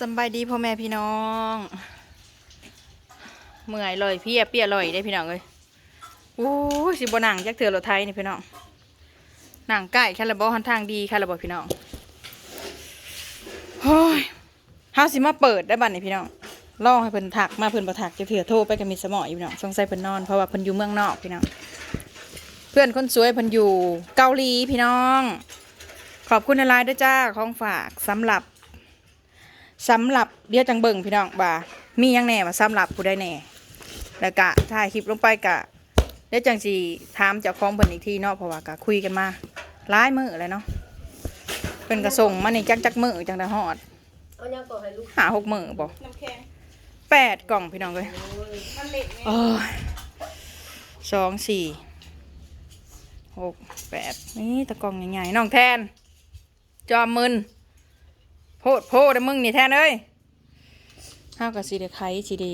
สบายดีพ่อแม่พี่น้องเมื่อยเลยเพี่เปียลอยได้พี่น้องเลยโอ้สิบหนังจักเถื่อรถไทยนี่พี่น้องหนังใกล้ค่ระบอหันทางดีค่ระบอพี่น้องโอ้ยเฮาสิมาเปิดได้บัดนี่พี่น้องล่องให้เพิ่นถักมาเพิ่นบ่ถักจักเถื่อโทรไปกับมิตรสมออยู่พี่น้องสงสัยเพิ่นนอนเพราะว่าเพิ่นอยู่เมืองนอกพี่น้องเพื่อนคนสวยเพิ่นอยู่เกาหลีพี่น้อง ขอบคุณในไลน์ด้วยจ้าของฝากสำหรับ สำหรับเดี๋ยวจังเบิ่งพี่น้องบ่ามีหยังแหน่มาสำหรับผู้ได้แหน่แล้วก็ถ่ายคลิปลงไปกะเดี๋ยวจังสิถามเจ้าของเพิ่นอีกทีเนาะเพราะว่ากะคุยกันมาหลายมื้อแล้วเนาะเพิ่นก็ส่งมานี่จักจักมื้อจังได้ฮอดเอายังก่อนให้ลูกหาหกมื้อบ่น้ำแข็งแปดกล่องพี่น้องเอ้ยมันเล็กไงโอ้ยสองสี่หกแปดนี่ตะกล่องใหญ่ๆน้องแทน จอมมึนโพดโพดมึงนี่แทนเอ้ยห้าวกับสีได้ไข่สีได้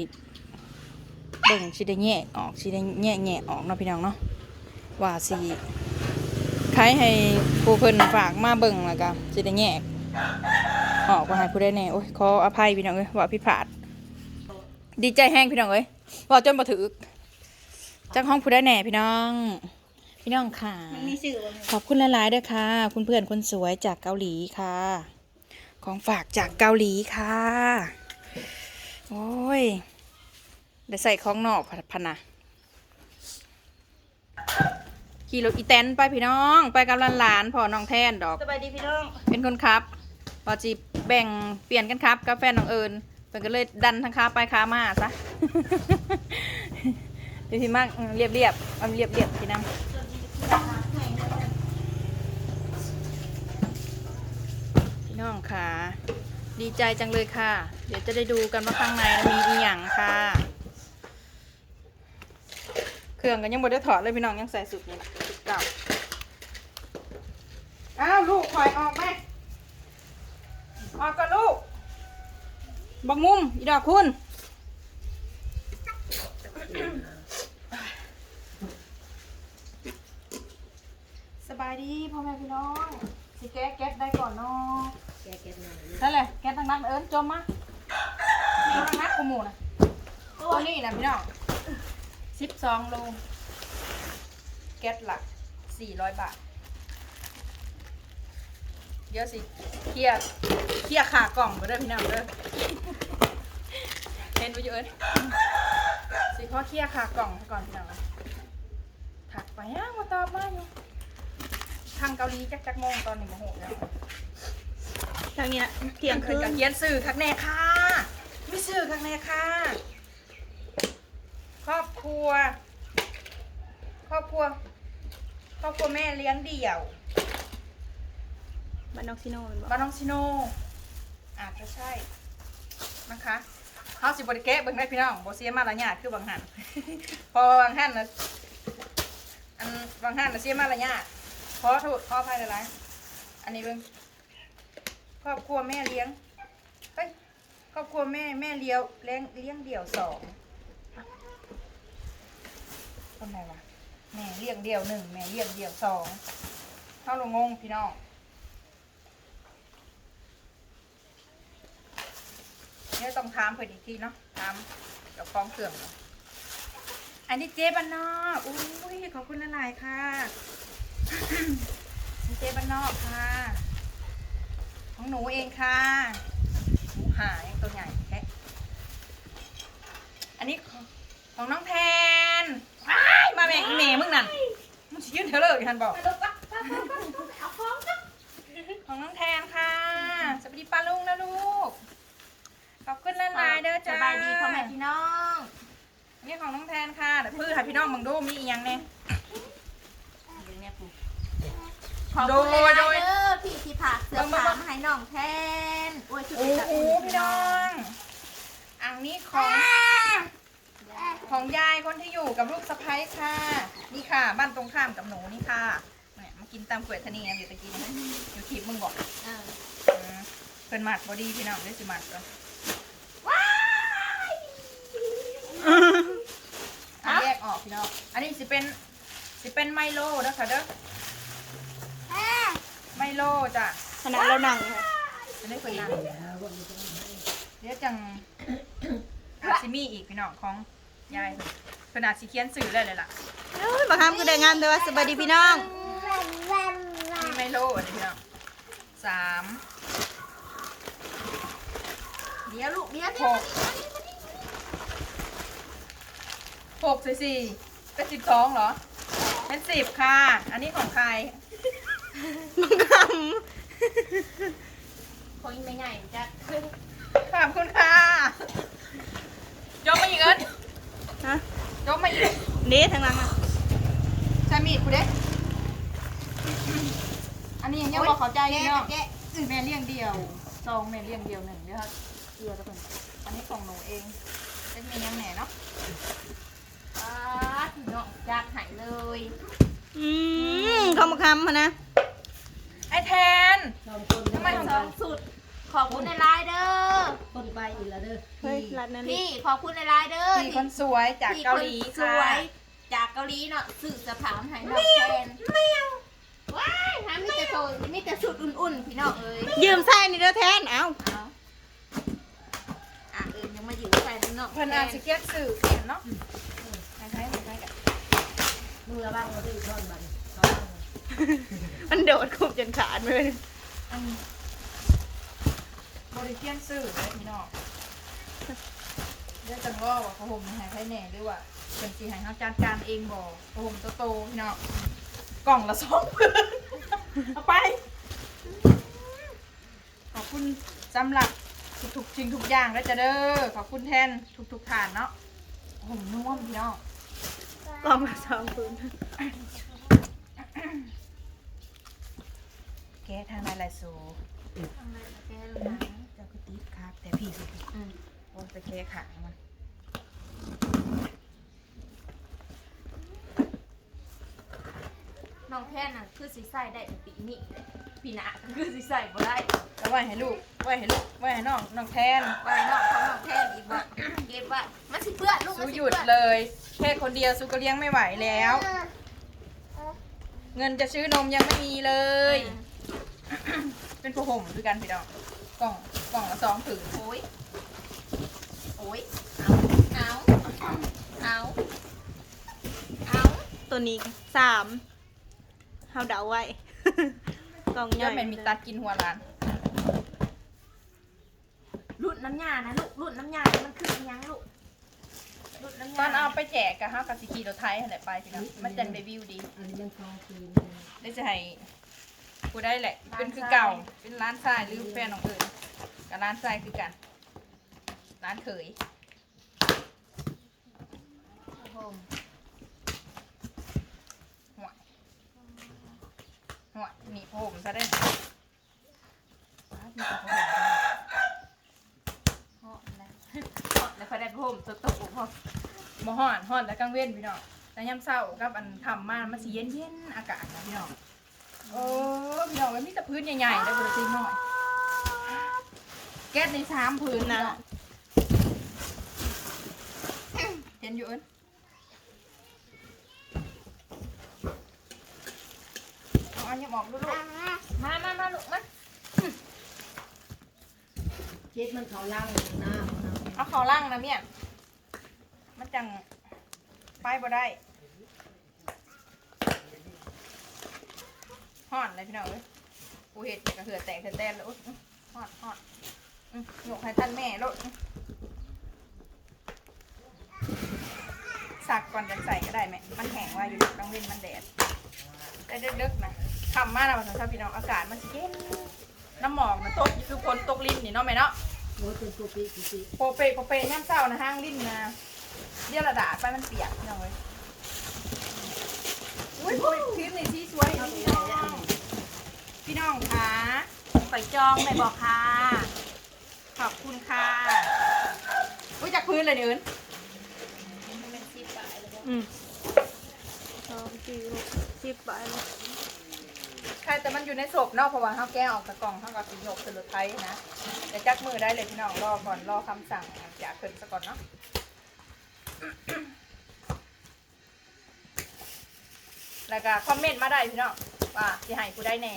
เบิ่งสีได้แยกออกสีได้แยกแยกออกเนาะพี่น้องเนาะว่าสีไข่ให้ผู้เพิ่นฝากมาเบิ่งแล้วก็สีได้แยกออกว่าให้ผู้ได้แน่โอ้ยขออภัยพี่น้องเอ้ยว่าผิดพลาด ดีใจแห้งพี่น้องเอ้ยว่าจนบ่ถือจากห้องผู้ได้แน่พี่น้องพี่น้องค่ะมันมีสื่อบ่แม่ขอบคุณหลายๆด้วยค่ะ คุณเพื่อนคนสวยจากเกาหลีค่ะ ของฝากจากเกาหลีค่ะ โอ้ยได้ใส่ของนอกพันนะขี่รถอีแตนไปพี่น้อง ไปกับหลานๆพอน้องแทนดอก สบายดีพี่น้อง เป็นคนขับพอจีแบ่งเปลี่ยนกันครับกับแฟนน้องเอิญเป็นก็เลยดันทั้งขาไปขามาซะเดี๋ยวพี่มากเรียบเรียบๆเอาเรียบเรียบๆพี่น้ำ น้องค่ะ ดีใจจังเลยค่ะ เดี๋ยวจะได้ดูกันว่าข้างในมีอีหยังค่ะ เครื่องกันยังบ่ได้ถอดเลยพี่น้องยังใส่สุดนี่แหละสุดเก่าอ้าวลูกถอยออกไหมออกก่อนลูกบักมุมอีดอกคุณสบายดีพ่อแม่พี่น้องสิแก้แก๊สได้ก่อนเนาะ นั่นแหละแก๊สทางนั้นเอิญจมมาจมทางนั้นขโมยนะตัวนี้นะพี่น้องสิบสองโลแก๊สหลักสี่ร้อยบาท เดี๋ยวสิเคลียเคลียขากล่องไปเด้อพี่น้องเด้อเห็นไปอยู่เอิญสิขอเคลียขากล่องก่อนพี่น้องถักไปอะมาตอบมาอยู่ทางเกาหลีจักจักโมงตอนนี้โมโหแล้ว ทางเนี้ยเที่ยงคืคือนกับเขียนสื่อคักแน่ค่ะไม่สื่อคักแน่ค่ะ ครอบครัว ครอบครัว ครอบครัวแม่เลี้ยงเดี่ยวบ้านนอกซิโน่เป็นบ่บ้านน้องชิโนอาจจะใช่นะคะเฮาสิบริเกะเบิ่งได้พี่น้องบ่เสียมาละญาติคือบางหันพอบางหันนะอันบางหันนะเสียมาละญาติขอโทษขออภัยหลายๆอันนี้เบิ่ง ครอบครัวแม่เลี้ยงเฮ้ยครอบครัวแม่แม่เลี้ยวเลี้ยงเลี้ยงเดี่ยวสองคนไหนวะแม่เลี้ยงเดี่ยวหนึ่งแม่เลี้ยงเดี่ยวสองเท่าลงงงพี่น้องเนี่ยต้องถามเพิ่นอีกทีเนาะถามเจ้าของเครื่องเนอันนี้เจ๊บ้านนอกอุ้ยขอบคุณหลายค่ะ เจ๊บ้านนอกค่ะ ของหนูเองค่ะหมูหายตัวใหญ่แค่อันนี้ของของน้องแทนว้ายมาแม่งอีเมมึงนั่นมึงสิยืนเถอะเลยท่านบอกของน้องแทนค่ะ สวัสดีป้าลุงนะลูก ขอบคุณหลายๆเด้อสจ้าบายดีพ่อแม่พี่น้อง นี่ของน้องแทนค่ะเดี๋ยวพืชให้พี่น้องมึงดูมีอีกอย่างแน่ขอบโดคุณยหลายโดยๆเด้อพี่ ที่ผักเสื้อเบิ่งผ้าๆมาให้น้องแทนโอ้ยชุดโอ้จัดโหพี่น้องอันนี้ของของยายคนที่อยู่กับลูกสะใภ้ค่ะ นี่ค่ะ บ้านตรงข้ามกับหนูนี่ค่ะเนี่ยมากินตามกล้วยทะนีอยู่ตะกี้นะอยู่คลิปมึงบอกเอออืมเพิ่นมัดบอดี้พี่น้องได้สิมัดเหรอว้ายอันแยกออกพี่น้อง อันนี้สิเป็นสิเป็นไมโลนะคะเด้อไม โลจ้ะขนาดเรานั่งค่ะจะได้คนนั้นเดี๋ยวจังอาซิมีอีกพี่น้องของยายเพิ่นขนาดสิเขียนสื่อเลยเลยล่ะเอ้ยบักคำก็ได้งามแต่ว่าสบายดีพี่น้องมีไมโลอันนี้พี่น้องสามเดี๋ยวลูกเดี๋ยวหกหกสี่สี่เป็นสิบสองเหรอ เป็นสิบค่ะ อันนี้ของใคร บักคของอีแม่ใหญ่จะขอบคุณค่ะยกมาอีกเอิญำฮะยกมาอีกนี่ทางหลังอะใช้มีดกูเด้อันนี้ยังบอกเข้าใจอยู่เนาะแกะแม่เลี้ยงเดียวซองแม่เลี้ยงเดียวหนึ่งเดี๋ยวครับเกลือทุกคนอันนี้ของหนูเองเป็นมียังแหน่เนาะอ่าเนาะจากหายเลย อืมเขามาคำมานะ ไอแทน สองคนทำไมของสองสุด ขอบคุณในไลน์เด้อ คนไปอีกแล้วเด้อเฮ้ยรัดนั่นนี่พี่ขอบคุณในไลน์เด้อพี่คนสวยจากเกาหลีพี่คนสค่ะวยจากเกาหลีเนาะสื่อสถานให้น้องแทนไม่เอาว้ายหามีแต่โตมีแต่สุดอุ่นๆพี่น้องเอ้ยยืมใส่นี่เด้อแทน เอ้าเอาอะเออยังมาอยู่แฟนเนาะเพิ่นอาจจะเกียดสื่อเขียนเนาะคล้ายๆคล้ายๆกัน มือระวังเราดื้อท่อนบันเขามันโดดคุบจนขาดเลยอันบริเกียนสื่อเลยพี่น้องเดี๋ยวจังว่าว่าเขาห่มหายไทยแหน่หรือว่าเป็นสีหายเขาจานการเองบอกเขาห่มโตๆพี่น้องกล่องละสองพื้นเอาไป ขอบคุณสำหรับทุกๆสิ่งทุกอย่างแล้วจะเด้อขอบคุณแทนทุกๆฐานเนาะห่มนุ่มพี่น้อง กล่องละสองพื้นแกทางอะไรสูทำไมล่ะแกรู้ไหมเจ้าก็ตีบครับแต่พี่สิอืมโอ้จะแกขามันน้องแทนน่ะคือสีใส่ได้ปีนี้เลยปีหน้าก็คือสีใส่บ่ได้แล้วไว้ให้ลูกไว้ให้ลูกไว้ให้น้องน้องแทนไว้น้องของน้องแทนอีกว่าเก็บไว่ามันสิเปื้อนลูกมัสู้นสิหยุดเปื้อนเลย แค่คนเดียวสู้ก็เลี้ยงไม่ไหวแล้ว เงินจะซื้อนมยังไม่มีเลย เป็นผู้ห่มคือกันพี่น้องกล่องกล่องละสองผืนโอ้ยโอ้ยเอาเอาเอาเอาตัวนี้สามเฮาเดาไว้ กล่องใหเยญ่อะเป็นมีตัดกินหัวร้าน รุ่นน้ำยานะลูกรุ่นน้ำยา มันคืออิหยังลูกรุ่นน้ำยาตอนเอาไปแจกกับฮะกับสิกีรถไทยอะไรไปพี่น้องมันจังได้วิวดีอันนี้ยังคลองคืนได้จะให้กูได้แหละ เป็นคือเก่า เป็นร้านทรายหรือแฟนของเอิญกับร้านทรายคือกัน ร้านเขยโอ้โหหัวหัวหนีผมซะได้อ้าวมีแต่ผมเหาะแล้วเหาะแล้วพอได้พ่มตกตกพอมาห่อนห่อนแล้วกลางเว้นพี่น้องแต่ยามเช้ากับอันทำมามันสิเย็นเย็นๆอากาศนะพี่น้องโอ้พี่น้องมันมีแต่พื้นใหญ่ๆได้บริสุทธิ์หน่อยแก๊สในสามพื้นนะเห็นอยู่เอิญเอาอันนี้ออกดูลูกมามามาลูกมาเจ็ดมันเขาล่างหน้ามันเอาเอาเขาล่างนะเมีย มันจังไปบ่ได้ห่อนเลยพี่น้องเอ้ยกูเห็ดกระเหือแตกเหือแตนแล้วอุ๊ยห่อนห่อนอืมหยกให้ท่านแม่ลูกสักก่อนจะใส่ก็ได้ไหมมันแห้งว่าอยู่ต้องเว้นมันแดดได้เดึกๆนะทำมาแล้วสำหรับพี่น้องอากาศมันสิเย็นน้ำหมอกนะตกคือฝนตกลิ้นนี่เนาะแม่เนาะโอ้ยเป็นตัวปีตัวปีโปเปโปเปย่ำเศร้านะห้างลิ้นนะ เดี๋ยวระดาษไปมันเปียกพี่น้องเว้ยอุ้ยอุ้ยคลิปนี่ที่สวยนี่พี่น้องพี่น้องคะไปจองไปบอกค่ะ ขอบคุณค่ะ อุ้ยจากพื้นเลยเดินเป็นสิบบาทเลยอืมสองสี่หกสิบใบเลยใครแต่มันอยู่ในศพเนาะเพราะว่าเขาแก้ออกจากกล่องเขากับสีหยกสลุดไทยนะแต่จักมือได้เลยพี่น้องรอก่อนรอคำสั่งจากเพิ่นซะก่อนเนาะ แล้วก็คอมเมนต์มาได้พี่น้องว่าสิให้กูได้แน่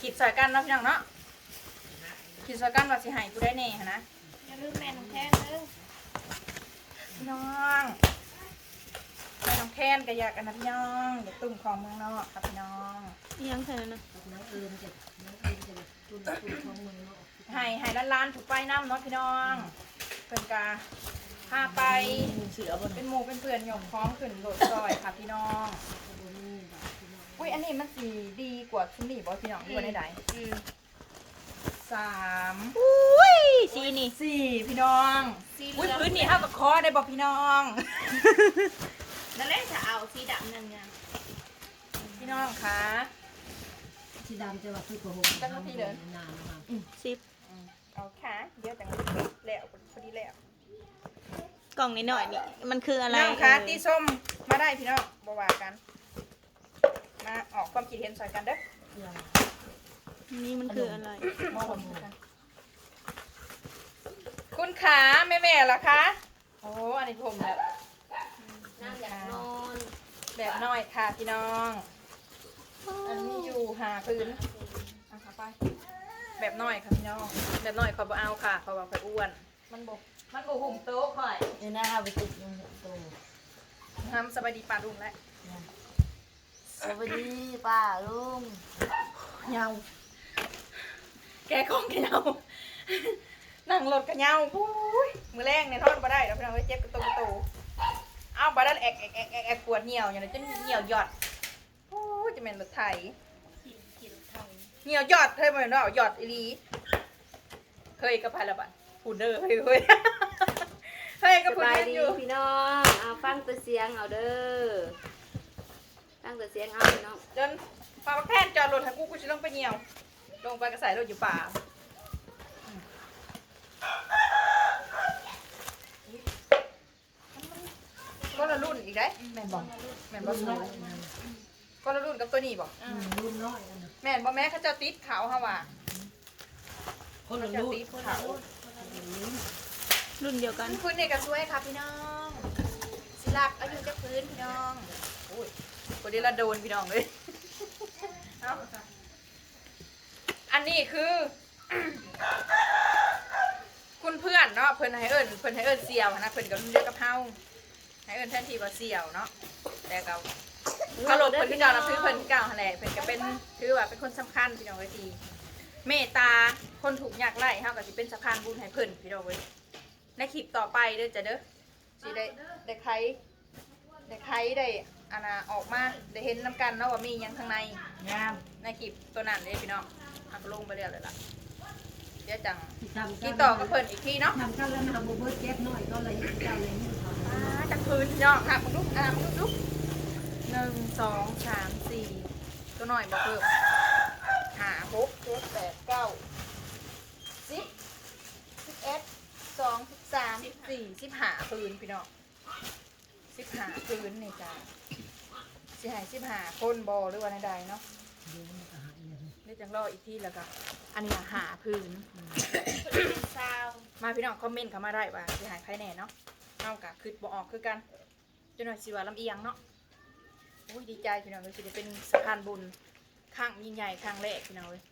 คิดใส่กันเนาะพี่น้องเนาะคิดซะกันว่าสิให้กูได้แน่หั้นนะอย่าลืมแม่น้องแทนเด้อพี่น้องแม่น้องแคนก็อยากกันนะพี่น้องอยากตุ่มของเมืองนอกครับพี่น้องอิหยังแค่นั้นนะกับน้องเอิญจะน้องเอิญจะตุนตุนของมึงเนาะให้ให้ล้านๆถูกไปน้ำเนาะพี่น้องเพิ่นกา พาไปเสือบ่เป็นหมู่เป็นเพื่อนหยกคล้องขึ้นโหลดซอยค่ะพี่น้องบ่มีแบบพี่น้องอุ้ยอันนี้มันสีดีกว่าชุดนี้บ่พี่น้องดีกว่าใดอืมๆสามอุ้ยสีนี่สี่พี่น้องสีเหอุ้ยลืองพื้นนี่เท่ากับคอได้บ่พี่น้อง นั่นแหละจะเอาสีดำนั่นไงพี่น้องคะสีดำจะว่าคือโกหกนานนะครับสิบอืมเอาค่ะเดี๋ยวจังแล้วพอดีแล้ว กล่องนิดหน่อยนี่มันคืออะไรน้องคะเอ่ยตีส้มมาได้พี่น้องบ่ว่ากัน มาออกความคิดเห็นใส่กันเด้อนี่มันคืออะไรมองกันคุณขาแม่แม่ๆล่ะคะโอ้อันนี้ผมแบบนั่งอยากนอนแบบน้อยค่ะพี่น้อง อันนี้อยู่หาพื้นเอาค่ะไปแบบน้อยค่ะพี่น้องแบบน้อยขอยบ่เอาค่ะเพราะว่าข่อยอ้วน มันบ่ มันบ่หุ่มโต๊ะข่อยเดี๋ยวหน้าเอาไปติดยังโตทำสบายดีปลาดุงแล้วสวัสดีป้าลุงเหงาแกของแกเหงานั่งรถกันเหงาอุ้ยมือแรงเนี่ยทอดบ่ได้แล้วพี่น้องเอ้ยเจ็บกระตุกกระตูเอาบาดันแอกแอกแอกแอกแอกปวดเหนียวอย่างนี้จนเหนียวหยอดโอ้ยจะเป็นรถไถกินกินไทยเหนียวหยอดเคยบ่เห็นเนาะหยอดอีหลีเคยกับพายละบัดพูดเด้อเฮ้ยเฮ้ย เฮ้ยก็สพูดบายเล่นดีอยู่ พี่น้องเอาฟังแต่เสียงเอาเด้อฟังแต่เสียงเอาพี่น้อง จนพาแพทย์จอดรถให้กูกูจะลงไปเหนียว ลงไปกระใส่รถอยู่ป่าก็ละรุ่นอีกได้แม่นบอกแม่นบอกสวยก็ละรุ่นกับตัวนี้บอกรุ่นน้อยนะแม่นบอกแม่เขาเจะติดเขาฮะว่ะคนเขาละเจะรุ่นติดเขา รุ่นเดียวกันคุณเนี่ยก็สวยค่ะพี่น้องสิลักอายุจะพื้นพี่น้องโอ้ยคนนี้ละโดนพี่น้องเลยเอาอันนี้คือ คุณเพื่อนเนาะเพิ่นให้เอิ้นเพิ่นให้เอิ้นเสี่ยวนะเพิ่นก็รุ่นเดียวกับเฮาให้เอิ้นแทนที่ว่าเสี่ยวเนาะแต่ก็เคารพเพิ่นคือเก่านับถือเพิ่นคือเก่าหั่นแหละเพิ่นก็เป็นถือว่าเป็นคนสำคัญพี่น้องเว้ยทีเมตตาคนถูกข์ยากไร้เฮาก็สิเป็นสะพานบุญให้เพิ่นพี่น้องเว้ย ในคลิปต่อไปเด้อจ้ะเด้อสิได้ได้ใครได้ใครได้อันน่ะออกมาได้เห็นนํกันเนาะว่ามีหยังข้างใน งามในคลิปตัวนั้นเลยพี่น้องอักลงไปเรียบเลยล่ะเดี๋ยวจังทำกินต่อกับเพิ่นอีกทีเนาะทำกันแล้วนะบุเบิร์ตเก็บน้อยก็เลยเจ้าเลยนี่เขาอ่าจักพื้นพี่น้องค่ะมึงลุกอ่ามึงลุกลุกหนึ่งสองสามสี่ตัวหน่อยบอกเพิ่มห้าหกเจ็ดแปดเก้าสิบสิบเอ็ดสองสิบ สามสิบสี่สิบห้าพื้นพี่น้องสิบห้าพื้นนี่จ้าสิใหายสิบห้าคนบอหรือว่าใดๆเนาะเดี๋ยวมันก็หายเลยเดี๋ยวจังรออีกทีแล้วก็อันนี้อะหาพื้นเป็นซาวมาพี่น้องคอมเมนต์เข้ามาได้ว่าสิหายใครแน่เนาะเอากะคือบ่ออกคือกันจนหน่อยสิว่าลำเอียงเนาะอุ้ยดีใจพี่น้องเลยสิได้เป็นสะพานบุญข้างยิ่งใหญ่ข้างแรกพี่น้องเลย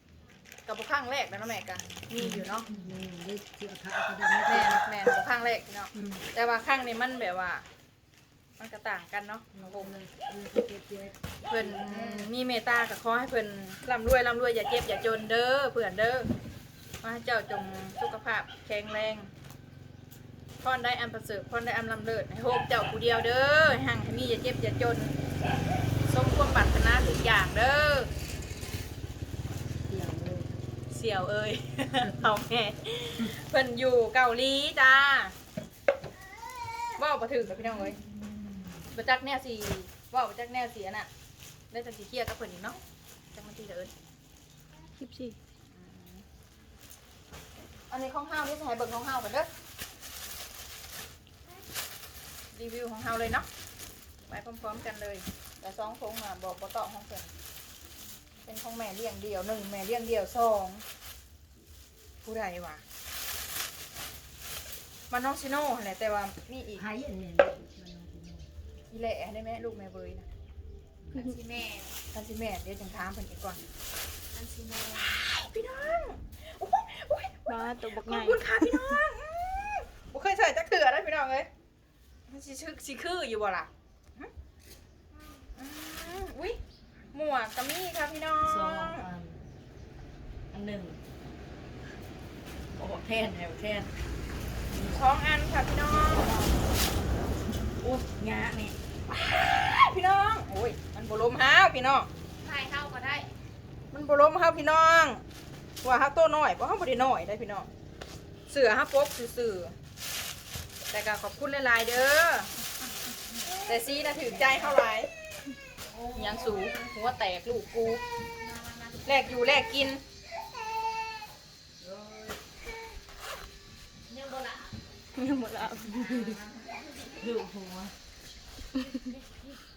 กับบ่ข้างแรกแล้วเนาะแม่กะมีอยู่เนาะนี่ได้เสียขาก็ได้ไม่แม่แม่แม่บ่ข้างแรกพี่น้องแต่ว่าข้างนี้มันแบบว่า มันก็ต่างกันเนาะผมเก็บเก็บเพิ่นมีเมตตาก็ขอให้เพิ่นร่ำรวยร่ำรวยอย่าเจ็บอย่าจนเด้อเพื่อนเด้อขอให้เจ้าจงสุขภาพแข็งแรงพรได้อันประเสริฐพรได้อันลำเลิศให้โฮมเจ้าผู้เดียวเด้อให้ห่างให้มีอย่าเจ็บอย่าจนสมความปรารถนาทุกอย่างเด้อเกี่ยวเลยเสี่ยวเอ้ยเอาแม่เพิ่นอยู่เกาหลีจ้าเว่าบ่ถึงกับพี่น้องเอ้ยบ่จักแนวสิเว่าบ่จักแนวสิอันน่ะได้จังสิเคลียร์กับเพิ่นอีกเนาะจังมันทีเด้อเอิ้นคลิปสี่อันนี้ของเฮานี่จะให้เบิ่งของเฮากันเด้อรีวิวของเฮาเลยเนาะไปพร้อมๆกันเลยแต่สองทงอะบอกบ่ต่อของเพิ่น เป็นของแม่เลี้ยงเดียวหนึ่งแม่เลี้ยงเดียวสองผู้ใดวะมันน้องชิโน่หั่นแหละแต่ว่ามีอีกหายอันนี้อีแหล่ได้ไหมลูกแม่เบยนะอันซีแม่ท่านสิแม่เดี๋ยวจังถามเพิ่นอีกก่อนอันซีแม่พี่น้องโอ้ยโอ้ยมาตัวบักขใหอบญ่คุณค่ะพี่น้องอืมบ่เคยใส่จักเถื่อได้พี่น้องเลยมันสิชื่อสิคืออยู่บ่ล่ะอืมอืมอุ้ย หมวกกะมี่ค่ะพี่น้องสองอันอันหนึ่งโอ้โหแทนแถวแทนสองอันค่ะพี่น้องโอ้ยงาเนี่ยพี่น้องโอ้ยมันบ่ล้มห้าวพี่น้องใช่เข้าก็ได้ มันบ่ล้มห้าวพี่น้องว่าห้าวตัวน้อยบ่ห้าวบ่ได้น้อยได้พี่น้องเสือห้าวปกซื่อๆแต่ก็ขอบคุณหลายๆเด้อแต่ซีน่ะถือใจเท่าไหร่ ยังสูหัวแตกลูกกูแลกอยู่แลกกินยังหมดแล้วดูหัว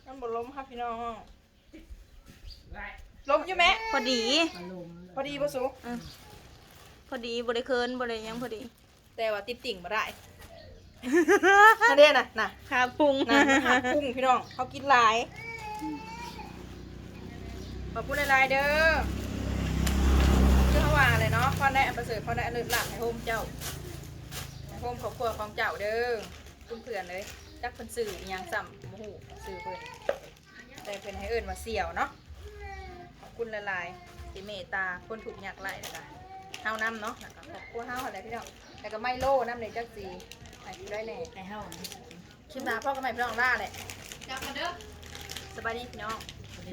มันบ่ล้มครับพี่น้องล้มอยู่ไหมพอดีอารมณ์พอดีบ่สูพอดีบริเคินบริยังพอดี แต่ว่าติดติ่งบ่ได้นั่นเด้น่ะน่ะขาพุงน่ะมันหักกุ้งพี่น้องเขากินหลายข อบคุณหลายๆเด้อเชื่อว่าอะไรเนาะพ่อได้อันประเสริฐพ่อได้อันเลิศหลักให้โฮมเจ้าให้โฮมครอบครัวของเจ้าเด้อคุณเพื่อนเลยจักเพิ่นสื่ออิหยังซ้ำโมโหสื่อเพิ่นแต่เพิ่นให้เอิ้นว่าเสี่ยวเนาะขอบคุณละลายๆที่เมตตาคนถูกข์ยากไร้นะคะเฮานํเนาะแล้วก็ขอบคุณเฮาอะไรพี่น้องแล้วก็ไมโล่น้ำเลยจักสีไอ้ได้แน่ไอ้เห่าคลิปหน้าพ่อกับแม่พี่น้องล่าแหละจับมาเด้อสบายดีพี่น้องส